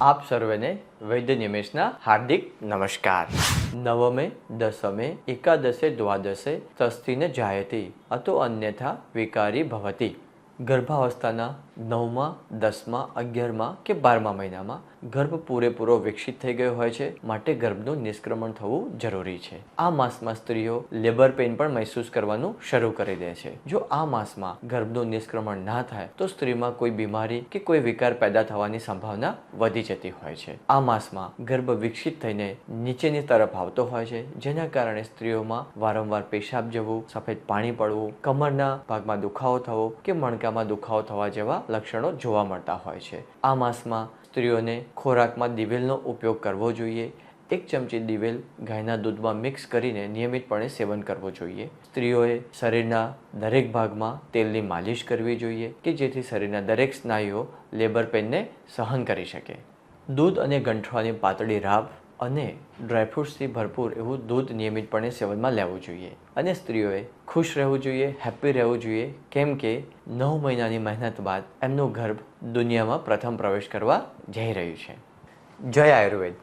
આપ સર્વેને વૈદ્ય નિમેશના હાર્દિક નમસ્કાર. નવમે, દસમે, એકાદશે, દ્વાદશે તસ્તીને જાયતી, અતો અન્યથા વિકારી ભવતી. ગર્ભાવસ્થાના નવમા, દસમા, અગિયારમા કે બારમા મહિનામાં ગર્ભ પૂરેપૂરો વિકસિત થઈ ગયો હોય છે. માટે ગર્ભનું નિષ્ક્રમણ થવું જરૂરી છે. આ માસમાં સ્ત્રીઓ લેબર પેઇન પણ મહેસૂસ કરવાનું શરૂ કરી દે છે. જો આ માસમાં ગર્ભનું નિષ્ક્રમણ ના થાય, તો સ્ત્રીમાં કોઈ બીમારી કે કોઈ વિકાર પેદા થવાની સંભાવના વધી જતી હોય છે. આ માસમાં ગર્ભ વિકસિત થઈને નીચેની તરફ આવતો હોય છે, જેના કારણે સ્ત્રીઓમાં વારંવાર પેશાબ જવું, સફેદ પાણી પડવું, કમરના ભાગમાં દુખાવો થવો કે મણકામાં દુખાવો થવા જેવા લક્ષણો જોવા મળતા હોય છે આ માસમાં સ્ત્રીઓને ખોરાકમાં દિવેલનો ઉપયોગ કરવો જોઈએ એક ચમચી દિવેલ ગાયના દૂધમાં મિક્સ કરીને નિયમિતપણે સેવન કરવું જોઈએ સ્ત્રીઓએ શરીરના દરેક ભાગમાં તેલની માલિશ કરવી જોઈએ કે જેથી શરીરના દરેક સ્નાયુઓ લેબર પેનને સહન કરી શકે દૂધ અને ગંઠવાની પાતળી રાબ અને ડ્રાયફ્રૂટ્સથી ભરપૂર એવું દૂધ નિયમિતપણે સેવનમાં લેવું જોઈએ. અને સ્ત્રીઓએ ખુશ રહેવું જોઈએ હેપી રહેવું જોઈએ, કેમ કે નવ મહિનાની મહેનત બાદ એમનું ગર્ભ દુનિયામાં પ્રથમ પ્રવેશ કરવા જઈ રહ્યું છે. જય આયુર્વેદ.